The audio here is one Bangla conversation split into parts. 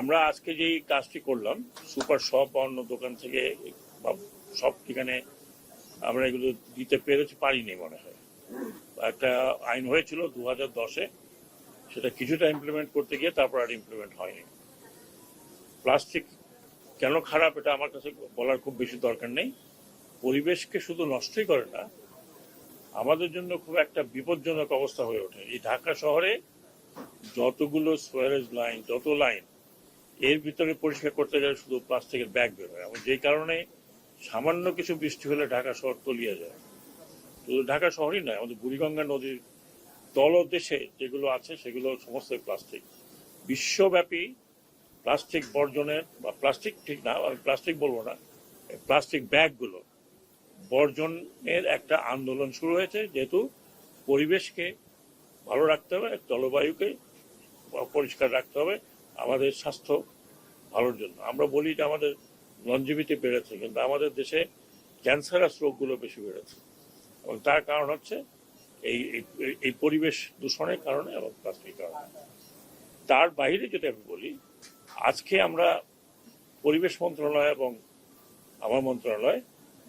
আমরা আজকে যেই কাজটি করলাম, সুপার শপ বা অন্য দোকান থেকে সব ঠিকানে আমরা এগুলো দিতে পেরেছি, পারিনি মনে হয়। একটা আইন হয়েছিল দু হাজার দশে, সেটা কিছুটা ইমপ্লিমেন্ট করতে গিয়ে তারপর আর ইমপ্লিমেন্ট হয়নি। প্লাস্টিক কেন খারাপ, এটা আমার কাছে বলার খুব বেশি দরকার নেই। পরিবেশকে শুধু নষ্টই করে না, আমাদের জন্য খুব একটা বিপজ্জনক অবস্থা হয়ে ওঠে। এই ঢাকা শহরে যতগুলো সোয়ারেজ লাইন যত লাইন এর ভিতরে পরিষ্কার করতে গেলে শুধু প্লাস্টিকের ব্যাগ বের হয়। এবং যে কারণে সামান্য কিছু বৃষ্টি হলে ঢাকা শহর তলিয়ে যায়। শুধু ঢাকা শহরই নয়, আমাদের বুড়িগঙ্গা নদীর তলদেশে যেগুলো আছে, সেগুলো সমস্ত প্লাস্টিক। বিশ্বব্যাপী প্লাস্টিক বর্জনের, বা প্লাস্টিক ঠিক না, আমি প্লাস্টিক বলব না, প্লাস্টিক ব্যাগগুলো বর্জনের একটা আন্দোলন শুরু হয়েছে। যেহেতু পরিবেশকে ভালো রাখতে হবে, জলবায়ুকে পরিষ্কার রাখতে হবে, আমাদের স্বাস্থ্য ভালোর জন্য। আমরা বলি যে আমাদের লঞ্জিভিটি বেড়েছে, কিন্তু আমাদের দেশে ক্যান্সারাস রোগগুলো বেশি বেড়েছে। এবং তার কারণ হচ্ছে এই, এই- পরিবেশ দূষণের কারণে এবং প্লাস্টিক কারণে। তার বাইরে যদি আমি বলি, আজকে আমরা পরিবেশ মন্ত্রণালয় এবং আমার মন্ত্রণালয়,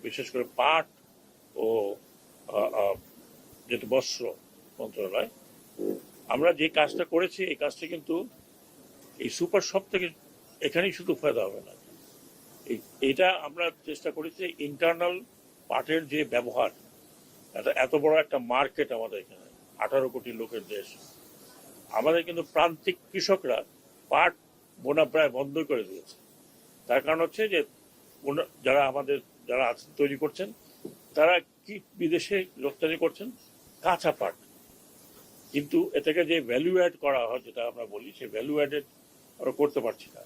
বিশেষ করে পাট ও যেটা বস্ত্র মন্ত্রণালয়, আমরা যে কাজটা করেছি, এই কাজটা কিন্তু এই সুপার শপ থেকে এখানেই শুধু ফায়দা হবে না। এটা আমরা চেষ্টা করেছি ইন্টারনাল পাটের যে ব্যবহার এত বড় একটা মার্কেট আমাদের এখানে, আঠারো কোটি লোকের দেশ। আমাদের কিন্তু প্রান্তিক কৃষকরা পাট বোনা প্রায় বন্ধ করে দিয়েছে। তার কারণ হচ্ছে যে যারা আমাদের, যারা তৈরি করছেন, তারা কি বিদেশে রপ্তানি করছেন? কাঁচা পাট। কিন্তু এ থেকে যে ভ্যালু অ্যাড করা হয়, যেটা আমরা বলি সেই ভ্যালু অ্যাডেড আমরা করতে পারছি না।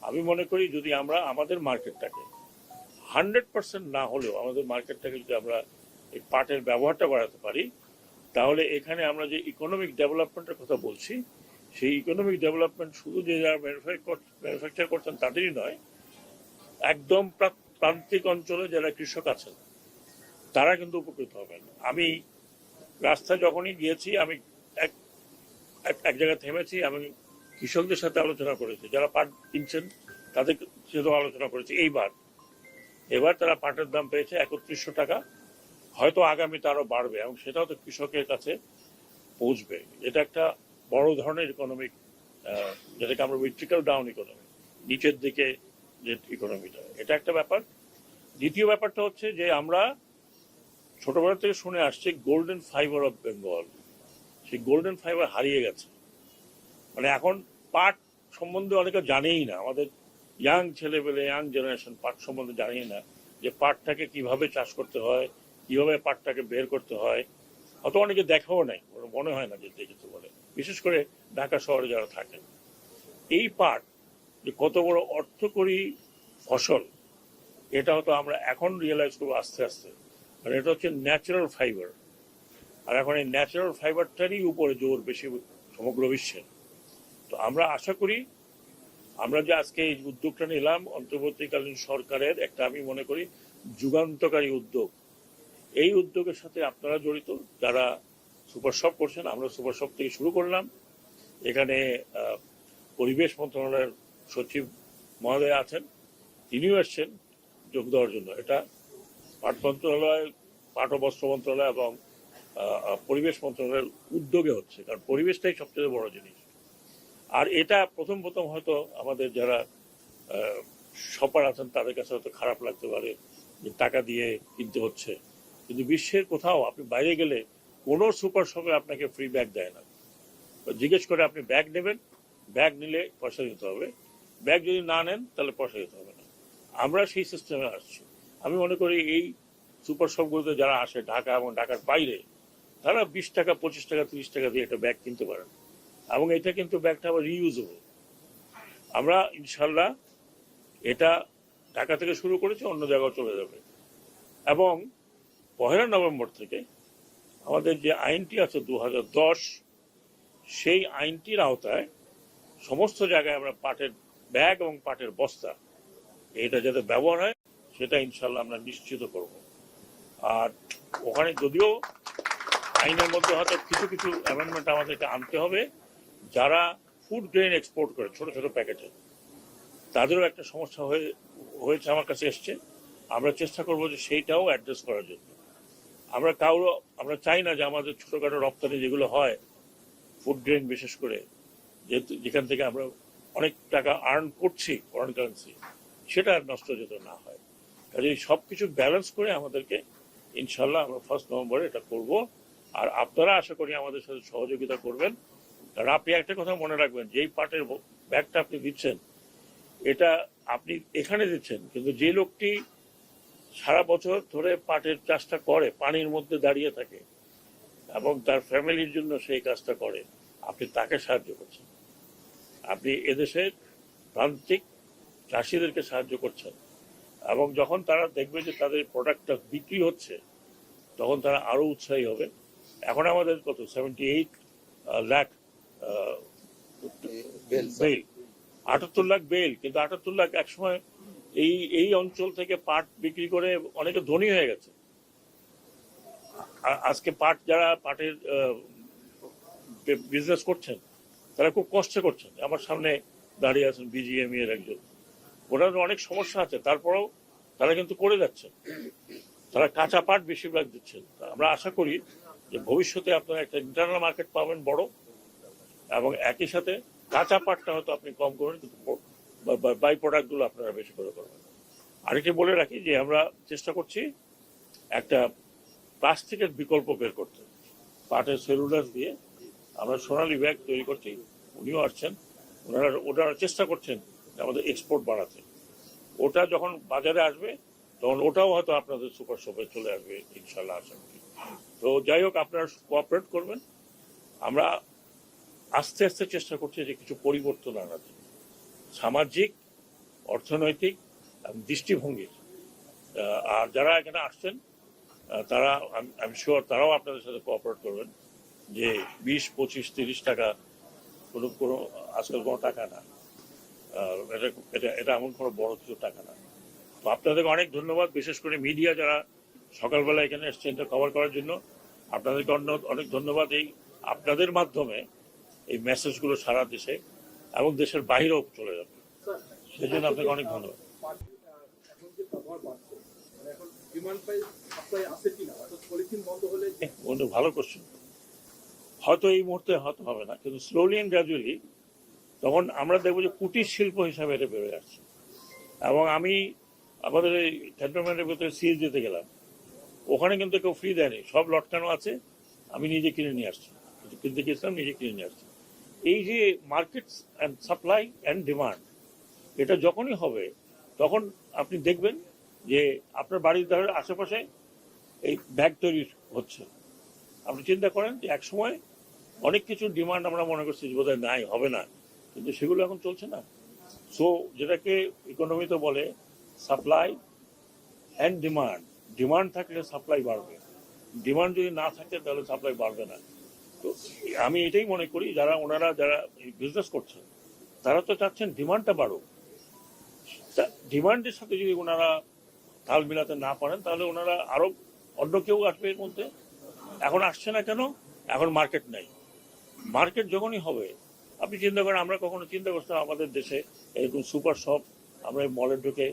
আমি মনে করি যদি আমরা আমাদের মার্কেটটাকে হান্ড্রেড পার্সেন্ট না হলেও আমাদের মার্কেটটাকে যদি আমরা এই পাটের ব্যবহারটা বাড়াতে পারি, তাহলে এখানে আমরা যে ইকোনমিক ডেভেলপমেন্টের কথা বলছি, সেই ইকোনমিক ডেভেলপমেন্ট শুধু যে যারা ম্যানুফ্যাকচার করছেন তাদেরই নয়, একদম প্রা- প্রান্তিক অঞ্চলে যারা কৃষক আছেন, তারা কিন্তু উপকৃত হবেন। আমি রাস্তায় যখনই গিয়েছি, আমি এক- এক জায়গায় থেমেছি, আমি কৃষকদের সাথে আলোচনা করেছে, যারা পাট কিনছেন তাদের সাথেও আলোচনা করেছে। এইবার, এবার তারা পাটের দাম পেয়েছে একত্রিশশো টাকা, হয়তো আগামীতে আরও বাড়বে এবং সেটাও তো কৃষকের কাছে পৌঁছবে। এটা একটা বড় ধরনের ইকোনমিক যেটাকে আমরা ট্রিকল ডাউন ইকোনমি নিচের দিকে যে ইকোনমিটা এটা একটা ব্যাপার। দ্বিতীয় ব্যাপারটা হচ্ছে যে আমরা ছোটবেলা থেকে শুনে আসছি গোল্ডেন ফাইবার অফ বেঙ্গল সেই গোল্ডেন ফাইবার হারিয়ে গেছে। মানে এখন পাট সম্বন্ধে অনেকে জানেই না। আমাদের ইয়াং ছেলেবেলে ইয়াং জেনারেশন পাট সম্বন্ধে জানেই না যে পাটটাকে কীভাবে চাষ করতে হয়, কীভাবে পাটটাকে বের করতে হয়। অত অনেকে দেখাও নাই মনে হয় না যে দেখেছে বলে। বিশেষ করে ঢাকা শহরে যারা থাকেন। এই পাট যে কত বড় অর্থকরী ফসল, এটা হয়তো আমরা এখন রিয়েলাইজ করব আস্তে আস্তে। আর এটা হচ্ছে ন্যাচারাল ফাইবার আর এখন এই ন্যাচারাল ফাইবারটারই উপরে জোর বেশি সমগ্র বিশ্বের তো আমরা আশা করি, আমরা যে আজকে এই উদ্যোগটা নিলাম, অন্তর্বর্তীকালীন সরকারের একটা আমি মনে করি যুগান্তকারী উদ্যোগ। এই উদ্যোগের সাথে আপনারা জড়িত, যারা সুপার শপ করছেন, আমরা সুপার শপ থেকে শুরু করলাম। এখানে পরিবেশ মন্ত্রণালয়ের সচিব মহোদয় আছেন, তিনিও এসছেন যোগ দেওয়ার জন্য। এটা পাট মন্ত্রণালয়, পাট ও বস্ত্র মন্ত্রণালয় এবং পরিবেশ মন্ত্রণালয়ের উদ্যোগে হচ্ছে, কারণ পরিবেশটাই সবচেয়ে বড় জিনিস। আর এটা প্রথম প্রথম হয়তো আমাদের যারা সপার আছেন, তাদের কাছে হয়তো খারাপ লাগতে পারে যে টাকা দিয়ে কিনতে হচ্ছে। কিন্তু বিশ্বের কোথাও আপনি বাইরে গেলে কোনো সুপার শপে আপনাকে ফ্রি ব্যাগ দেয় না। জিজ্ঞেস করে আপনি ব্যাগ নেবেন ব্যাগ নিলে পয়সা দিতে হবে। ব্যাগ যদি না নেন, তাহলে পয়সা দিতে হবে না। আমরা সেই সিস্টেমে আসছি। আমি মনে করি এই সুপার শপগুলোতে যারা আসে, ঢাকা এবং ঢাকার বাইরে, তারা বিশ টাকা, পঁচিশ টাকা, তিরিশ টাকা দিয়ে একটা ব্যাগ কিনতে পারেন। এবং এটা কিন্তু ব্যাগটা আবার রিইউজেবল আমরা ইনশাল্লাহ এটা ঢাকা থেকে শুরু করেছি, অন্য জায়গায় চলে যাবে। এবং পহেলা নভেম্বর থেকে আমাদের যে আইনটি আছে দু হাজার দশ, সেই আইনটির আওতায় সমস্ত জায়গায় আমরা পাটের ব্যাগ এবং পাটের বস্তা, এটা যাতে ব্যবহার হয়, সেটা ইনশাল্লাহ আমরা নিশ্চিত করব। আর ওখানে যদিও আইনের মধ্যে হয়তো কিছু কিছু অ্যামেন্ডমেন্ট আমাদেরকে আনতে হবে যারা ফুড গ্রেন এক্সপোর্ট করে, ছোট ছোট প্যাকেটে তাদেরও একটা সমস্যা হয়ে, হয়েছে আমার কাছে এসছে। আমরা চেষ্টা করব যে সেইটাও অ্যাড্রেস করার জন্য। আমরা কারও আমরা চাই না যে আমাদের ছোটখাটো রপ্তানি যেগুলো হয় ফুড গ্রেন বিশেষ করে, যেহেতু যেখান থেকে আমরা অনেক টাকা আর্ন করছি ফরেন কারেন্সি সেটা আর নষ্ট যেত না হয়। কাজে সব কিছু ব্যালেন্স করে আমাদেরকে ইনশাল্লাহ আমরা ফার্স্ট নভেম্বরে এটা করব। আর আপনারা আশা করি আমাদের সাথে সহযোগিতা করবেন। কারণ আপনি একটা কথা মনে রাখবেন, যেই পাটের ব্যাগটা আপনি দিচ্ছেন, এটা আপনি এখানে দিচ্ছেন, কিন্তু যে লোকটি সারা বছর ধরে পাটের চাষটা করে, পানির মধ্যে দাঁড়িয়ে থাকে এবং তার ফ্যামিলির জন্য সেই কাজটা করে, আপনি তাকে সাহায্য করছেন। আপনি এদেশের প্রান্তিক চাষিদেরকে সাহায্য করছেন এবং যখন তারা দেখবে যে তাদের প্রোডাক্টটা বিক্রি হচ্ছে, তখন তারা আরও উৎসাহী হবে। এখন আমাদের কত? সেভেন্টি এইট লাখ বেল আটাত্তর লাখ বেল, কিন্তু আটাত্তর লাখ একসময় এই এই অঞ্চল থেকে পাট বিক্রি করে অনেকে ধনী হয়ে গেছে। আজকে পাট যারা পাটের বিজনেস করছেন, তারা খুব কষ্টে করছেন। আমার সামনে দাঁড়িয়ে আছেন বিজিএমই এর একজন। ওনার অনেক সমস্যা আছে, তারপরেও তারা কিন্তু করে যাচ্ছেন। তারা কাঁচা পাট বেশিরভাগ দিচ্ছেন। আমরা আশা করি যে ভবিষ্যতে আপনারা একটা ইন্টারনাল মার্কেট পাবেন বড়। এবং একই সাথে কাঁচা পাটটা হয়তো আপনি কম করবেন, কিন্তু বাই প্রোডাক্টগুলো আপনারা বেশি করে করবেন। আরেকটি বলে রাখি যে আমরা চেষ্টা করছি একটা প্লাস্টিকের বিকল্প বের করতে। পাটের সেলুলার দিয়ে আমরা সোনালি ব্যাগ তৈরি করছি। উনিও আসছেন। ওনারা ওনারা চেষ্টা করছেন আমাদের এক্সপোর্ট বাড়াতে। ওটা যখন বাজারে আসবে, তখন ওটাও হয়তো আপনাদের সুপার শপে চলে আসবে ইনশাল্লাহ করি। তো যাই হোক, আপনারা কোঅপারেট করবেন। আমরা আস্তে আস্তে চেষ্টা করছে যে কিছু পরিবর্তন আনার জন্য সামাজিক, অর্থনৈতিক দৃষ্টিভঙ্গির। আর যারা এখানে আসছেন তারা, আমি শিওর তারাও আপনাদের সাথে কোঅপারেট করবেন যে বিশ, পঁচিশ, তিরিশ টাকা কোনো কোনো, আজকাল কোনো টাকা না। এটা এটা এটা এমন কোনো বড় কিছু টাকা না। তো আপনাদেরকে অনেক ধন্যবাদ, বিশেষ করে মিডিয়া যারা সকালবেলা এখানে এসছেন কভার করার জন্য। আপনাদেরকে অন্য- অনেক ধন্যবাদ। এই আপনাদের মাধ্যমে এই মেসেজগুলো সারা দেশে এবং দেশের বাইরেও চলে যাবে। সেজন্য আপনাকে অনেক ধন্যবাদ। ভালো কোশ্চেন হয়তো এই মুহূর্তে হয়তো হবে না, কিন্তু স্লোলি অ্যান্ড গ্রাজুয়ালি তখন আমরা দেখব যে কুটির শিল্প হিসাবে এটা বেড়ে যাচ্ছে এবং আমি আমাদের এই ক্যান্টনমেন্টের ভেতরে সিএস দিতে গেলাম। ওখানে কিন্তু কেউ ফ্রি দেয়নি, সব লটকানো আছে। আমি নিজে কিনে নিয়ে আসছি। কিনতে গেছিলাম নিজে কিনে নিয়ে আসছি। এই যে market and supply and demand এটা যখনই হবে, তখন আপনি দেখবেন যে আপনার বাড়ির ধারের আশেপাশে এই ব্যাগ তৈরি হচ্ছে। আপনি চিন্তা করেন যে এক সময় অনেক কিছু ডিমান্ড আমরা মনে করছি বোধহয় নাই, হবে না। কিন্তু সেগুলো এখন চলছে না। সো যেটাকে ইকোনমিতে বলে সাপ্লাই অ্যান্ড ডিমান্ড ডিমান্ড থাকলে সাপ্লাই বাড়বে। ডিমান্ড যদি না থাকে, তাহলে সাপ্লাই বাড়বে না। তো আমি এটাই মনে করি, যারা ওনারা যারা বিজনেস করছেন, তারা তো চাচ্ছেন ডিমান্ডটা বাড়ুক। ডিমান্ডের সাথে যদি ওনারা তাল মিলাতে না পারেন, তাহলে ওনারা আরও অন্য কেউ আসবে এর মধ্যে? এখন আসছে না কেন? এখন মার্কেট নাই। মার্কেট যখনই হবে, আপনি চিন্তা করেন, আমরা কখনো চিন্তা করতাম আমাদের দেশে এরকম সুপার শপ আমরা এই মলে ঢুকে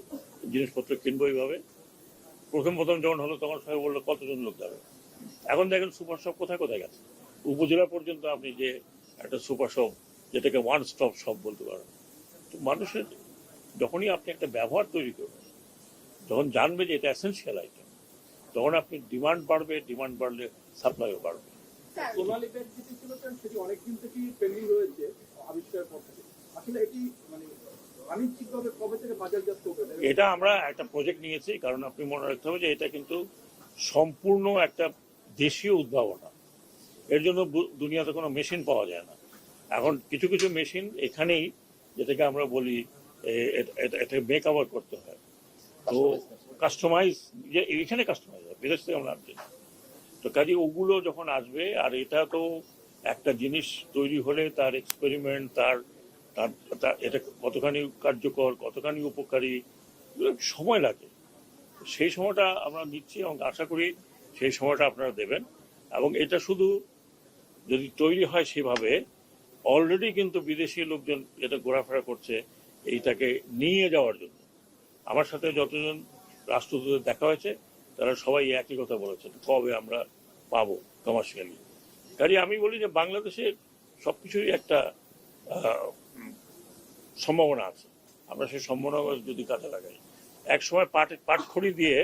জিনিসপত্র কিনবো এইভাবে। প্রথম প্রথম যখন হলো, তখন সবাই বলল, কতজন লোক যাবে? এখন দেখেন সুপার শপ কোথায় কোথায় গেছে? উপজেলা পর্যন্ত আপনি যে একটা সুপার শপ যেটাকে ওয়ান স্টপ শপ বলতে পারেন তো মানুষের যখনই আপনি একটা ব্যবহার তৈরি করবেন যখন জানবে যে এটা এসেন্সিয়াল আইটেম তখন আপনি ডিমান্ড বাড়বে ডিমান্ড বাড়লে সাপ্লাইও বাড়বে। সোনালী ব্যাগ যেটি ছিল সেটি অনেকদিন থেকেই পেন্ডিং রয়েছে আবিষ্কারের পর থেকে। আসলে এটি মানে বাণিজ্যিকভাবে কবে থেকে বাজারজাত করবে এটা আমরা একটা প্রজেক্ট নিয়েছি কারণ আপনি মনে রাখতে হবে যে এটা কিন্তু সম্পূর্ণ একটা দেশীয় উদ্ভাবনা। এর জন্য দুনিয়াতে কোনো মেশিন পাওয়া যায় না। এখন কিছু কিছু মেশিন এখানেই যেটাকে আমরা বলি, এ- এ- এটা- মেক আওয়ার করতে হয়। তো কাস্টমাইজ যে এখানে কাস্টমাইজ হয়, বিদেশ থেকে আমরা আনছি। তো কাজে ওগুলো যখন আসবে, আর এটা তো একটা জিনিস তৈরি হলে তার এক্সপেরিমেন্ট তার, তার- এটা কতখানি কার্যকর, কতখানি উপকারী সময় লাগে। সেই সময়টা আমরা নিচ্ছি এবং আশা করি সেই সময়টা আপনারা দেবেন। এবং এটা শুধু যদি তৈরি হয় সেভাবে অলরেডি কিন্তু বিদেশি লোকজন এটা ঘোরাফেরা করছে, এইটাকে নিয়ে যাওয়ার জন্য। আমার সাথে যতজন রাষ্ট্রদূতের দেখা হয়েছে, তারা সবাই একই কথা বলেছেন, কবে আমরা পাবো কমার্শিয়ালি কাজে আমি বলি যে বাংলাদেশের সবকিছুরই একটা সম্ভাবনা আছে। আমরা সেই সম্ভাবনা যদি কাজে লাগাই। এক সময় পাট, পাটখড়ি দিয়ে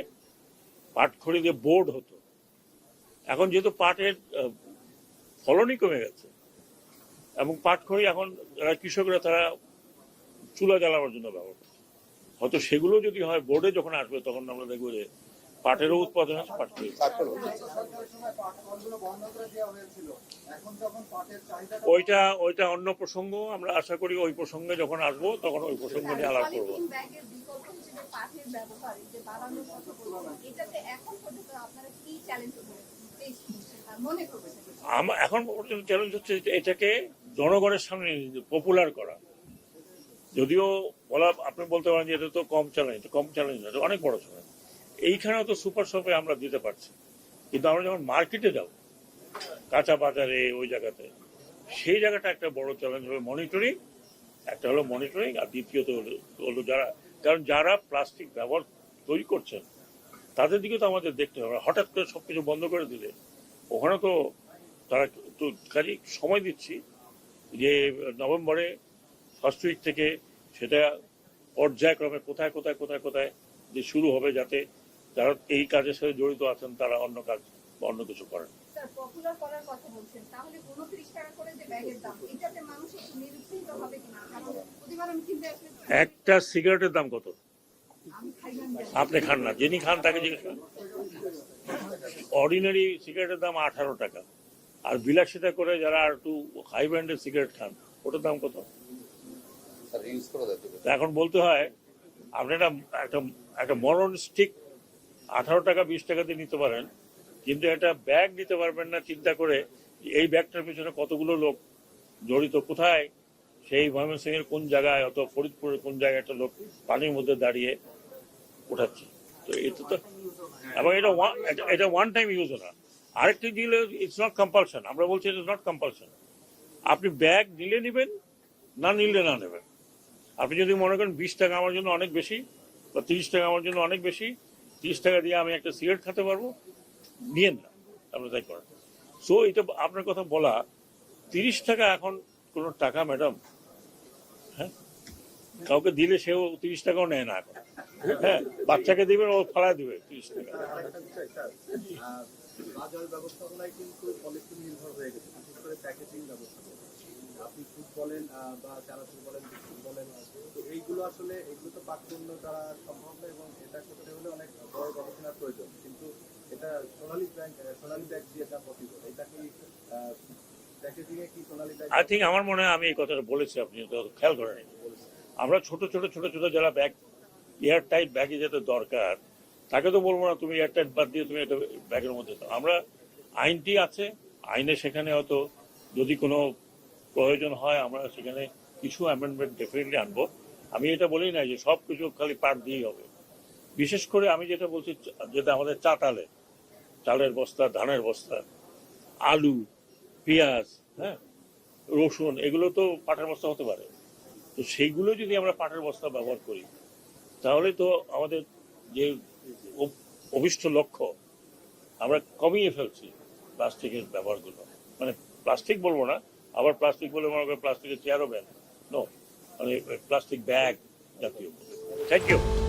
পাটখড়ি দিয়ে বোর্ড হতো। এখন যেহেতু পাটের ফলনই কমে গেছে। এবং পাটখড়ি এখন যারা কৃষকরা তারা চুলা জ্বালানোর জন্য ব্যবহার করছে। হয়তো সেগুলো যদি হয়, বোর্ডে যখন আসবে তখন আমরা দেখব যে পাটেরও উৎপাদন আছে, পাট ওইটা ওইটা অন্য প্রসঙ্গ, আমরা আশা করি ওই প্রসঙ্গে যখন আসব তখন ওই প্রসঙ্গ নিয়ে আলাপ করব। পাটের ব্যবহার, যে বাড়ানোর কথা এটাতে এখন পর্যন্ত আপনারা কি চ্যালেঞ্জ আমার এখন পর্যন্ত চ্যালেঞ্জ হচ্ছে এটাকে জনগণের সামনে পপুলার করা। যদিও বলা আপনি বলতে পারেন যে এটা তো কম চ্যালেঞ্জ কম চ্যালেঞ্জ না অনেক বড় চ্যালেঞ্জ এইখানেও তো সুপার শপে আমরা দিতে পারছি। কিন্তু আমরা যখন মার্কেটে যাব, কাঁচা বাজারে, ওই জায়গাতে, সেই জায়গাটা একটা বড় চ্যালেঞ্জ হবে মনিটরিং একটা হলো মনিটরিং আর দ্বিতীয়ত হলো যারা কারণ যারা প্লাস্টিক ব্যবহার তৈরি করছেন তাদের দিকে তো আমাদের দেখতে হবে। হঠাৎ করে সবকিছু বন্ধ করে দিলে ওখানে তো তারা তো কাজে সময় দিচ্ছি যে নভেম্বরে ফার্স্ট উইক থেকে সেটা পর্যায়ক্রমে কোথায় কোথায় কোথায় কোথায় যে শুরু হবে যাতে যারা এই কাজের সাথে জড়িত আছেন তারা অন্য কাজ বা অন্য কিছু করেন। একটু সিগারেটের দাম কত? আপনি খান না। যিনি খান তাকে জিজ্ঞেস অর্ডিনারি সিগারেটের দাম আঠারো টাকা। আর বিলাসিতা করে যারা একটু হাই ব্র্যান্ডের সিগারেট খান ওটার দাম কত? এখন বলতে হয় আপনি একটা একটা একটা মরণ স্টিক আঠারো টাকা বিশ টাকাতে নিতে পারেন কিন্তু একটা ব্যাগ নিতে পারবেন না চিন্তা করে এই ব্যাগটার পিছনে কতগুলো লোক জড়িত কোথায়? সেই ময়মনসিংহের কোন জায়গায় অত ফরিদপুরের কোন জায়গায় একটা লোক পানির মধ্যে দাঁড়িয়ে উঠাচ্ছে তো এটা তো এবং এটা এটা- ওয়ান টাইম ইউজ না। আরেকটি দিলে ইটস নট কম্পালশন আমরা বলছি ইটস নট কম্পালশন আপনি ব্যাগ নিলে নেবেন, না নিলে না নেবেন। আপনি যদি মনে করেন বিশ টাকা আমার জন্য অনেক বেশি, বা তিরিশ টাকা আমার জন্য অনেক বেশি, তিরিশ টাকা দিয়ে আমি একটা সিগারেট খেতে পারব, নিয়েন না। আপনি তাই করেন। সো এটা আপনার কথা বলা, তিরিশ টাকা এখন কোনো টাকা ম্যাডাম কাউকে দিলে সেও তিরিশ টাকাও নেয় না এখন। হ্যাঁ বাচ্চাকে দিবেন ও ফাড়া দিবে তিরিশ টাকা। আরেকটা বিষয়, স্যার, আহ, বাজার ব্যবস্থাপনায় কিন্তু পলিথিন নির্ভর হয়ে গেছে বিশেষ করে প্যাকেজিং ব্যবস্থাপনা আপনি ফুড বলেন বা চানাচুর বলেন বিস্কুট বলেন তো এইগুলো আসলে এগুলো তো পাকপণ্য করা সম্ভব না এবং এটা করতে হলে অনেক বড় গবেষণার প্রয়োজন। কিন্তু এটা সোনালী ব্যাংক সোনালী ব্যাগ দিয়ে এটা পসিবল এটা কি প্যাকেজিং এ কি সোনালী আই থিঙ্ক আমার মনে হয় আমি এই কথাটা বলেছি আপনি তো খেয়াল করেন আমরা ছোট ছোট ছোট ছোট যারা ব্যাগ এয়ার টাইট ব্যাগে যেতে দরকার, তাকে তো বলব না তুমি এয়ার টাইট বাদ দিয়ে তুমি একটা ব্যাগের মধ্যে আমরা আইনটি আছে, আইনে সেখানে হয়তো যদি কোনো প্রয়োজন হয় আমরা সেখানে কিছু অ্যামেন্ডমেন্ট ডেফিনেটলি আনব। আমি এটা বলি না যে সব কিছু খালি পাট দিয়েই হবে। বিশেষ করে আমি যেটা বলছি, যেটা আমাদের চাতালে চালের বস্তা, ধানের বস্তা, আলু, পেঁয়াজ হ্যাঁ রসুন, এগুলো তো পাটের বস্তা হতে পারে। তো সেইগুলো যদি আমরা পাটের বস্তা ব্যবহার করি, তাহলে তো আমাদের যে অভ- অভিষ্ট লক্ষ্য, আমরা কমিয়ে ফেলছি প্লাস্টিকের ব্যবহারগুলো। মানে প্লাস্টিক বলব না, আবার প্লাস্টিক বলে মনে করেন প্লাস্টিকের চেয়ারও ব্যাগ। নো মানে প্লাস্টিক ব্যাগ জাতীয়। Thank you